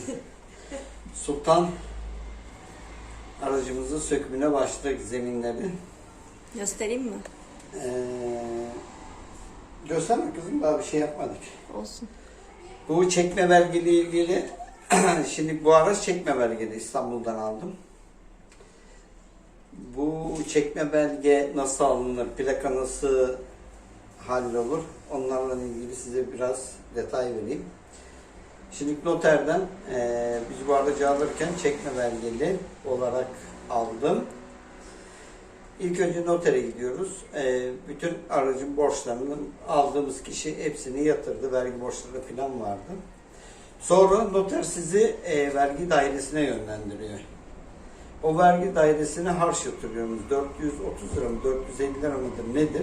Sultan aracımızın sökümüne başladık zeminleri. Göstereyim mi? Ee, gösterme kızım daha bir şey yapmadık. Olsun. Bu çekme belgeli ilgili şimdi bu araç çekme belgeli İstanbul'dan aldım. Bu çekme belge nasıl alınır, plaka nasıl hallolur onlarla ilgili size biraz detay vereyim. Şimdi noterden eee, biz bu aracı alırken çekme belgeli olarak aldım. İlk önce notere gidiyoruz. Eee, bütün aracın borçlarını aldığımız kişi hepsini yatırdı. Vergi borçları falan vardı. Sonra noter sizi eee, vergi dairesine yönlendiriyor. O vergi dairesine harç yatırıyorsunuz. 430 lira mı 450 lira mıdır nedir?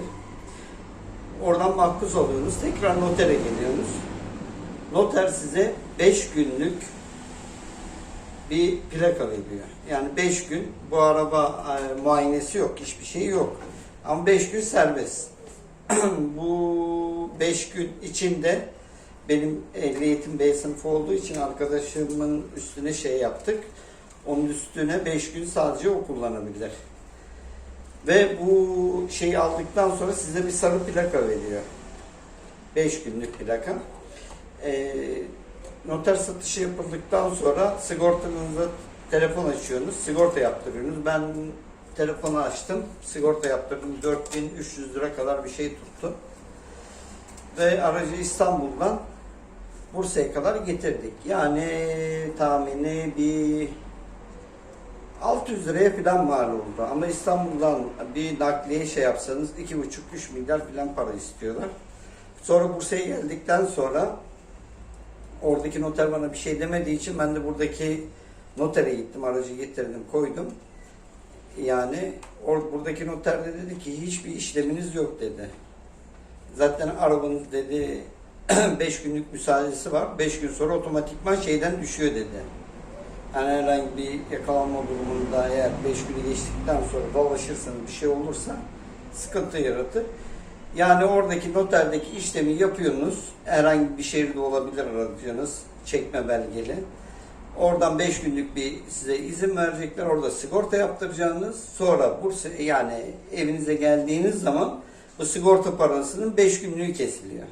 Oradan makbuz oluyorsunuz. Tekrar notere geliyorsunuz. Noter size 5 günlük bir plaka veriyor. Yani 5 gün bu araba e, muayenesi yok, hiçbir şey yok. Ama 5 gün serbest. bu 5 gün içinde benim ehliyetim B sınıfı olduğu için arkadaşımın üstüne şey yaptık. Onun üstüne 5 gün sadece o kullanabilir. Ve bu şeyi aldıktan sonra size bir sarı plaka veriyor. 5 günlük plaka. Ee, noter satışı yapıldıktan sonra sigortanıza telefon açıyorsunuz. Sigorta yaptırıyorsunuz. Ben telefonu açtım. Sigorta yaptırdım. 4300 lira kadar bir şey tuttu. Ve aracı İstanbul'dan Bursa'ya kadar getirdik. Yani tahmini bir 600 liraya falan mal oldu. Ama İstanbul'dan bir nakliye şey yapsanız 2,5-3 milyar falan para istiyorlar. Sonra Bursa'ya geldikten sonra oradaki noter bana bir şey demediği için ben de buradaki notere gittim. Aracı getirdim, koydum. Yani or, buradaki noter de dedi ki hiçbir işleminiz yok dedi. Zaten arabanız dedi 5 günlük müsaadesi var. 5 gün sonra otomatikman şeyden düşüyor dedi. Yani herhangi bir yakalanma durumunda eğer 5 günü geçtikten sonra dolaşırsanız bir şey olursa sıkıntı yaratır. Yani oradaki noterdeki işlemi yapıyorsunuz. Herhangi bir şehirde olabilir aracınız. Çekme belgeli. Oradan 5 günlük bir size izin verecekler. Orada sigorta yaptıracağınız. Sonra Bursa yani evinize geldiğiniz zaman bu sigorta parasının 5 günlüğü kesiliyor.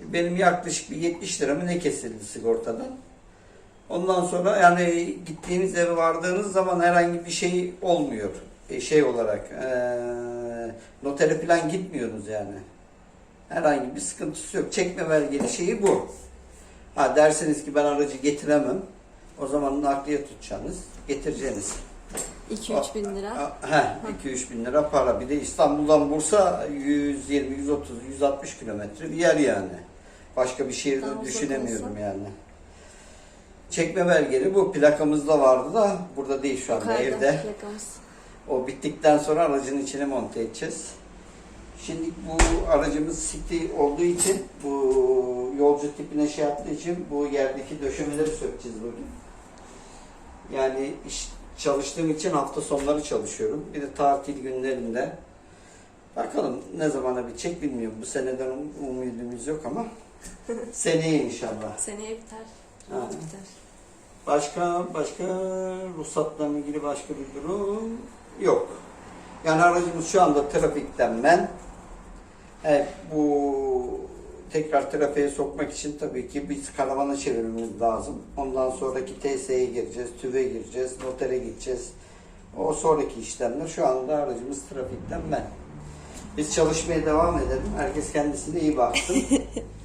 Benim yaklaşık bir 70 lira mı ne kesildi sigortadan. Ondan sonra yani gittiğiniz eve vardığınız zaman herhangi bir şey olmuyor. E, şey olarak e, notere falan gitmiyorsunuz yani. Herhangi bir sıkıntısı yok. Çekme belgeli şeyi bu. Ha derseniz ki ben aracı getiremem. O zaman nakliye tutacaksınız. Getireceğiniz. 2-3 bin lira. He, 2-3 bin lira para. Bir de İstanbul'dan Bursa 120, 130, 160 kilometre bir yer yani. Başka bir şehirde Daha düşünemiyorum yani. Çekme belgeli bu plakamızda vardı da burada değil şu anda Yukarıda evde. plakamız. O bittikten sonra aracın içine monte edeceğiz. Şimdi bu aracımız City olduğu için bu yolcu tipine şey yaptığı için bu yerdeki döşemeleri sökeceğiz bugün. Yani iş çalıştığım için hafta sonları çalışıyorum. Bir de tatil günlerinde. Bakalım ne zamana bitecek bilmiyorum. Bu seneden um- umudumuz yok ama seneye inşallah. Seneye biter. Ha. Biter. Başka başka ruhsatla ilgili başka bir durum yok. Yani aracımız şu anda trafikten men. Evet, bu tekrar trafiğe sokmak için tabii ki biz karavana çevirmemiz lazım. Ondan sonraki TSE'ye gireceğiz, TÜV'e gireceğiz, notere gideceğiz. O sonraki işlemler şu anda aracımız trafikten men. Biz çalışmaya devam edelim. Herkes kendisine iyi baksın.